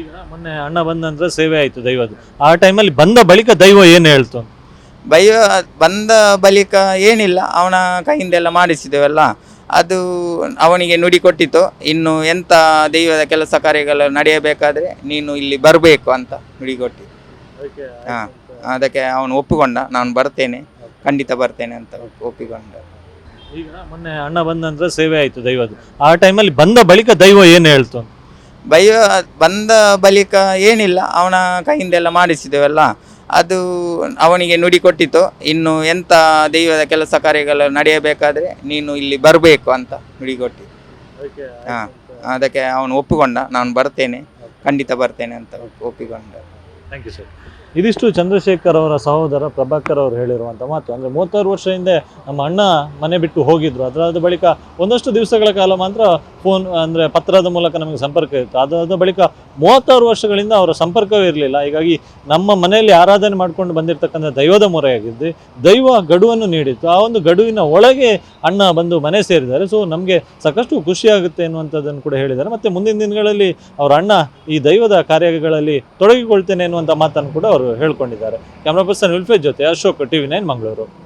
ಈಗ ಮೊನ್ನೆ ಅಣ್ಣ ಬಂದ ನಂತರ ಸೇವೆ ಆಯಿತು ದೈವದ್ದು. ಆ ಟೈಮಲ್ಲಿ ಬಂದ ಬಳಿಕ ದೈವ ಏನು ಹೇಳ್ತು? ಬೈವ ಬಂದ ಬಳಿಕ ಏನಿಲ್ಲ ಅವನ ಕೈಯಿಂದೆಲ್ಲ ಮಾಡಿಸಿದೆವಲ್ಲ ಅದು ಅವನಿಗೆ ನುಡಿ ಕೊಟ್ಟಿತ್ತು. ಇನ್ನು ಎಂಥ ದೈವದ ಕೆಲಸ ಕಾರ್ಯಗಳು ನಡೆಯಬೇಕಾದ್ರೆ ನೀನು ಇಲ್ಲಿ ಬರಬೇಕು ಅಂತ ನುಡಿ ಕೊಟ್ಟಿ. ಹಾ. ಅದಕ್ಕೆ ಅವನು ಒಪ್ಪಿಕೊಂಡ ನಾನು ಬರ್ತೇನೆ ಖಂಡಿತ ಬರ್ತೇನೆ ಅಂತ ಒಪ್ಪಿಕೊಂಡ. ಈಗ ಮೊನ್ನೆ ಅಣ್ಣ ಬಂದ ನಂತರ ಸೇವೆ ಆಯಿತು ದೈವದು ಆ ಟೈಮಲ್ಲಿ ಬಂದ ಬಳಿಕ ದೈವ ಏನು ಹೇಳ್ತು? ಬೈಯ ಬಂದ ಬಳಿಕ ಏನಿಲ್ಲ ಅವನ ಕೈಯಿಂದೆಲ್ಲ ಮಾಡಿಸಿದೆವಲ್ಲ ಅದು ಅವನಿಗೆ ನುಡಿ ಕೊಟ್ಟಿತು ಇನ್ನು ಎಂತ ದೈವದ ಕೆಲಸ ಕಾರ್ಯಗಳು ನಡೆಯಬೇಕಾದ್ರೆ ನೀನು ಇಲ್ಲಿ ಬರಬೇಕು ಅಂತ ನುಡಿ ಕೊಟ್ಟಿ. ಹಾ. ಅದಕ್ಕೆ ಅವನು ಒಪ್ಪಿಕೊಂಡ ನಾನು ಬರ್ತೇನೆ ಖಂಡಿತ ಬರ್ತೇನೆ ಅಂತ ಒಪ್ಪಿಕೊಂಡ. ಥ್ಯಾಂಕ್ ಯು ಸರ್ ಇದಿಷ್ಟು ಚಂದ್ರಶೇಖರ್ ಅವರ ಸಹೋದರ ಪ್ರಭಾಕರ್ ಅವರು ಹೇಳಿರುವಂಥ ಮಾತು. ಅಂದರೆ ಮೂವತ್ತಾರು ವರ್ಷ ಹಿಂದೆ ನಮ್ಮ ಅಣ್ಣ ಮನೆ ಬಿಟ್ಟು ಹೋಗಿದ್ರು. ಅದರಾದ ಬಳಿಕ ಒಂದಷ್ಟು ದಿವಸಗಳ ಕಾಲ ಮಾತ್ರ ಫೋನ್, ಅಂದರೆ ಪತ್ರದ ಮೂಲಕ ನಮಗೆ ಸಂಪರ್ಕ ಇತ್ತು. ಅದಾದ ಬಳಿಕ ಮೂವತ್ತಾರು ವರ್ಷಗಳಿಂದ ಅವರ ಸಂಪರ್ಕವೇ ಇರಲಿಲ್ಲ. ಹೀಗಾಗಿ ನಮ್ಮ ಮನೆಯಲ್ಲಿ ಆರಾಧನೆ ಮಾಡ್ಕೊಂಡು ಬಂದಿರತಕ್ಕಂಥ ದೈವದ ಮೊರೆಯಾಗಿದ್ದು ದೈವ ಗಡುವನ್ನು ನೀಡಿತ್ತು. ಆ ಒಂದು ಗಡುವಿನ ಒಳಗೆ ಅಣ್ಣ ಬಂದು ಮನೆ ಸೇರಿದ್ದಾರೆ. ಸೊ ನಮಗೆ ಸಾಕಷ್ಟು ಖುಷಿಯಾಗುತ್ತೆ ಅನ್ನುವಂಥದ್ದನ್ನು ಕೂಡ ಹೇಳಿದ್ದಾರೆ. ಮತ್ತು ಮುಂದಿನ ದಿನಗಳಲ್ಲಿ ಅವರ ಅಣ್ಣ ಈ ದೈವದ ಕಾರ್ಯಗಳಲ್ಲಿ ತೊಡಗಿಕೊಳ್ತೇನೆ ಅನ್ನುವಂಥ ಮಾತನ್ನು ಕೂಡ ಅವರು ಹೇಳ್ಕೊಂಡಿದ್ದಾರೆ. ಕ್ಯಾಮ್ರಾ ಪರ್ಸನ್ ವಿಲ್ಫೇಜ್ ಜೊತೆ ಅಶೋಕ್ ಟಿವಿ ನೈನ್ ಮಂಗಳೂರು.